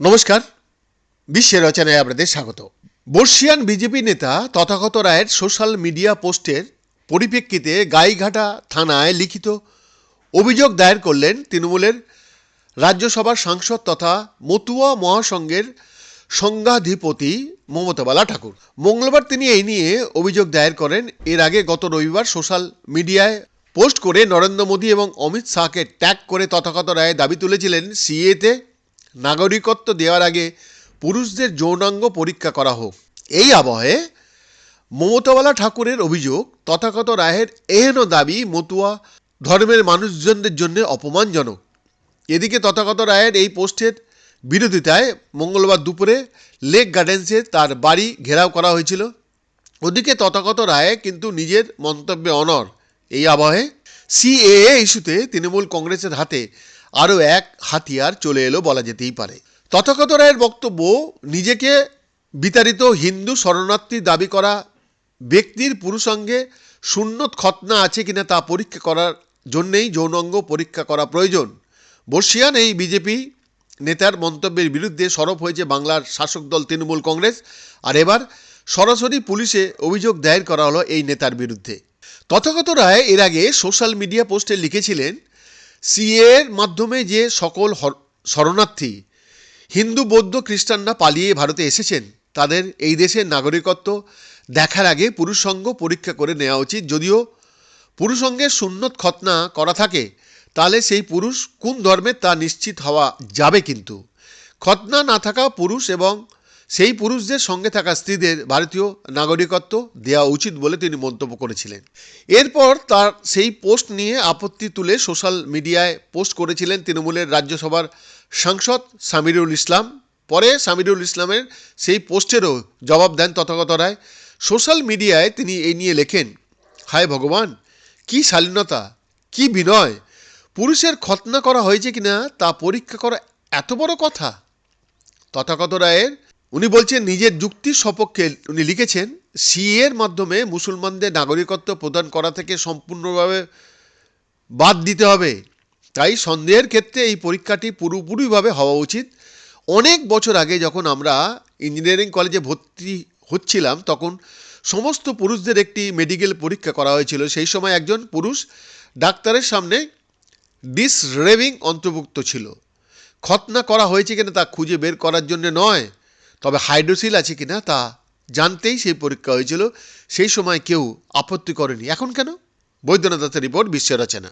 নমস্কার। বিশ্বের রচনায় আপনাদের স্বাগত। বর্ষিয়ান বিজেপি নেতা তথাগত রায়ের সোশ্যাল মিডিয়া পোস্টের পরিপ্রেক্ষিতে গাইঘাটা থানায় লিখিত অভিযোগ দায়ের করলেন তৃণমূলের রাজ্যসভার সাংসদ তথা মতুয়া মহাসংঘের সংঘাধিপতি মমতাবালা ঠাকুর। মঙ্গলবার তিনি এই নিয়ে অভিযোগ দায়ের করেন। এর আগে গত রবিবার সোশ্যাল মিডিয়ায় পোস্ট করে নরেন্দ্র মোদী এবং অমিত শাহকে ট্যাগ করে তথাগত রায় দাবি তুলেছিলেন সিএতে নাগরিকত্ব দেওয়ার আগে পুরুষদের যৌনাঙ্গ পরীক্ষা করা হোক। এই আবহে মমতাওয়ালা ঠাকুরের অভিযোগ, তথাগত রায়ের এহেন দাবি মতুয়া ধর্মের মানুষজনদের জন্য অপমানজনক। এদিকে তথাগত রায়ের এই পোস্টের বিরোধিতায় মঙ্গলবার দুপুরে লেক গার্ডেন্সে তার বাড়ি ঘেরাও করা হয়েছিল। ওদিকে তথাগত রায় কিন্তু নিজের মন্তব্যে অনর এই আবহে সিএএ ইস্যুতে তৃণমূল কংগ্রেসের হাতে আরও এক হাতিয়ার চলে এলো বলা যেতেই পারে। তথাগত রায়ের বক্তব্য, নিজেকে বিতাড়িত হিন্দু শরণার্থী দাবি করা ব্যক্তির পুরুষাঙ্গে শূন্যত খতনা আছে কিনা তা পরীক্ষা করার জন্যেই যৌনাঙ্গ পরীক্ষা করা প্রয়োজন। বর্ষিয়ান এই বিজেপি নেতার মন্তব্যের বিরুদ্ধে সরব হয়েছে বাংলার শাসক দল তৃণমূল কংগ্রেস। আর এবার সরাসরি পুলিশে অভিযোগ দায়ের করা হলো এই নেতার বিরুদ্ধে। তথাগত রায় এর আগে সোশ্যাল মিডিয়া পোস্টে লিখেছিলেন, সিএর মাধ্যমে যে সকল শরণার্থী, হিন্দু, বৌদ্ধ, খ্রিস্টানরা পালিয়ে ভারতে এসেছেন, তাদের এই দেশের নাগরিকত্ব দেখার আগে পুরুষসঙ্গ পরীক্ষা করে নেওয়া উচিত। যদিও পুরুষঙ্গের সুন্নত খতনা করা থাকে, তাহলে সেই পুরুষ কোন ধর্মের তা নিশ্চিত হওয়া যাবে কিন্তু। খতনা না থাকা পুরুষ এবং সেই পুরুষদের সঙ্গে থাকা স্ত্রীদের ভারতীয় নাগরিকত্ব দেওয়া উচিত বলে তিনি মন্তব্য করেছিলেন। এরপর তার সেই পোস্ট নিয়ে আপত্তি তুলে সোশ্যাল মিডিয়ায় পোস্ট করেছিলেন তৃণমূলের রাজ্যসভার সাংসদ সামিরুল ইসলাম। পরে সামিরুল ইসলামের সেই পোস্টেরও জবাব দেন তথাগত রায়। সোশ্যাল মিডিয়ায় তিনি এই নিয়ে লেখেন, হায় ভগবান, কি শালীনতা, কি বিনয়। পুরুষের খতনা করা হয়েছে কিনা তা পরীক্ষা করা এত বড় কথা? তথাগত রায়ের উনি বলছেন, নিজের যুক্তির সপক্ষে উনি লিখেছেন, সিএর মাধ্যমে মুসলমানদের নাগরিকত্ব প্রদান করা থেকে সম্পূর্ণভাবে বাদ দিতে হবে। তাই সন্দেহের ক্ষেত্রে এই পরীক্ষাটি পুরোপুরিভাবে হওয়া উচিত। অনেক বছর আগে যখন আমরা ইঞ্জিনিয়ারিং কলেজে ভর্তি হচ্ছিলাম, তখন সমস্ত পুরুষদের একটি মেডিকেল পরীক্ষা করা হয়েছিল। সেই সময় একজন পুরুষ ডাক্তারের সামনে ডিস রেভিং অন্তর্ভুক্ত ছিল। খতনা করা হয়েছে কিনা তা খুঁজে বের করার জন্য নয়। তবে হাইড্রোসিল আছে কিনা তা জানতেই সেই পরীক্ষা হয়েছিল। সেই সময় কেউ আপত্তি করেনি। এখন কেন? বৈদ্যনাথ দত্তের রিপোর্ট বিশ্ব রচনা।